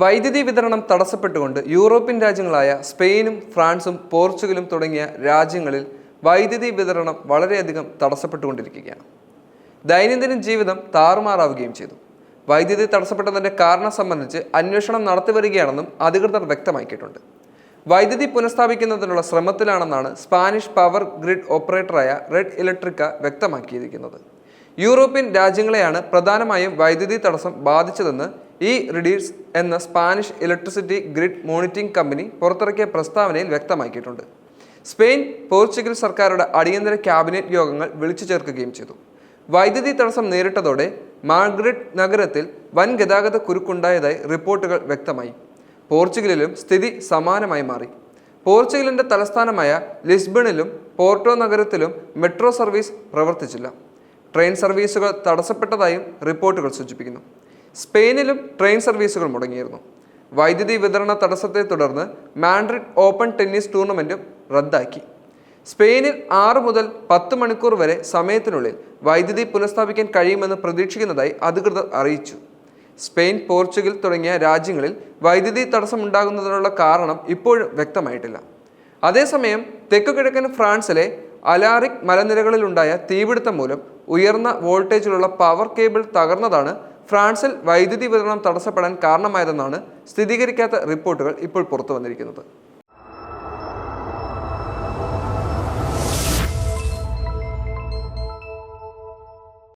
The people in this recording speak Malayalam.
വൈദ്യുതി വിതരണം തടസ്സപ്പെട്ടുകൊണ്ട് യൂറോപ്യൻ രാജ്യങ്ങളായ സ്പെയിനും ഫ്രാൻസും പോർച്ചുഗലും തുടങ്ങിയ രാജ്യങ്ങളിൽ വൈദ്യുതി വിതരണം വളരെയധികം തടസ്സപ്പെട്ടുകൊണ്ടിരിക്കുകയാണ്. ദൈനംദിന ജീവിതം താറുമാറാവുകയും ചെയ്തു. വൈദ്യുതി തടസ്സപ്പെട്ടതിന്റെ കാരണം സംബന്ധിച്ച് അന്വേഷണം നടത്തി വരികയാണെന്നും അധികൃതർ വ്യക്തമാക്കിയിട്ടുണ്ട്. വൈദ്യുതി പുനഃസ്ഥാപിക്കുന്നതിനുള്ള ശ്രമത്തിലാണെന്നാണ് സ്പാനിഷ് പവർ ഗ്രിഡ് ഓപ്പറേറ്ററായ റെഡ് ഇലക്ട്രിക്ക വ്യക്തമാക്കിയിരിക്കുന്നത്. യൂറോപ്യൻ രാജ്യങ്ങളെയാണ് പ്രധാനമായും വൈദ്യുതി തടസ്സം ബാധിച്ചതെന്ന് ഈ റിഡീസ് എന്ന Spanish electricity grid monitoring company പുറത്തിറക്കിയ പ്രസ്താവനയിൽ വ്യക്തമാക്കിയിട്ടുണ്ട്. സ്പെയിൻ പോർച്ചുഗൽ സർക്കാരുടെ അടിയന്തര ക്യാബിനറ്റ് യോഗങ്ങൾ വിളിച്ചു ചേർക്കുകയും ചെയ്തു. വൈദ്യുതി തടസ്സം നേരിട്ടതോടെ മാർഗ്രറ്റ് നഗരത്തിൽ വൻ ഗതാഗത കുരുക്കുണ്ടായതായി റിപ്പോർട്ടുകൾ വ്യക്തമായി. പോർച്ചുഗലിലും സ്ഥിതി സമാനമായി മാറി. പോർച്ചുഗലിന്റെ തലസ്ഥാനമായ ലിസ്ബണിലും പോർട്ടോ നഗരത്തിലും മെട്രോ സർവീസ് പ്രവർത്തിച്ചില്ല. ട്രെയിൻ സർവീസുകൾ തടസ്സപ്പെട്ടതായും റിപ്പോർട്ടുകൾ സൂചിപ്പിക്കുന്നു. സ്പെയിനിലും ട്രെയിൻ സർവീസുകൾ മുടങ്ങിയിരുന്നു. വൈദ്യുതി വിതരണ തടസ്സത്തെ തുടർന്ന് മാൻഡ്രിഡ് ഓപ്പൺ ടെന്നീസ് ടൂർണമെന്റും റദ്ദാക്കി. സ്പെയിനിൽ ആറ് മുതൽ പത്ത് മണിക്കൂർ വരെ സമയത്തിനുള്ളിൽ വൈദ്യുതി പുനഃസ്ഥാപിക്കാൻ കഴിയുമെന്ന് പ്രതീക്ഷിക്കുന്നതായി അധികൃതർ അറിയിച്ചു. സ്പെയിൻ പോർച്ചുഗൽ തുടങ്ങിയ രാജ്യങ്ങളിൽ വൈദ്യുതി തടസ്സമുണ്ടാകുന്നതിനുള്ള കാരണം ഇപ്പോഴും വ്യക്തമായിട്ടില്ല. അതേസമയം തെക്കുകിഴക്കൻ ഫ്രാൻസിലെ അലാറിക് മലനിരകളിലുണ്ടായ തീപിടുത്തം മൂലം ഉയർന്ന വോൾട്ടേജിലുള്ള പവർ കേബിൾ തകർന്നതാണ് ഫ്രാൻസിൽ വൈദ്യുതി വിതരണം തടസ്സപ്പെടാൻ കാരണമായതെന്നാണ് സ്ഥിരീകരിക്കാത്ത റിപ്പോർട്ടുകൾ ഇപ്പോൾ പുറത്തു വന്നിരിക്കുന്നത്.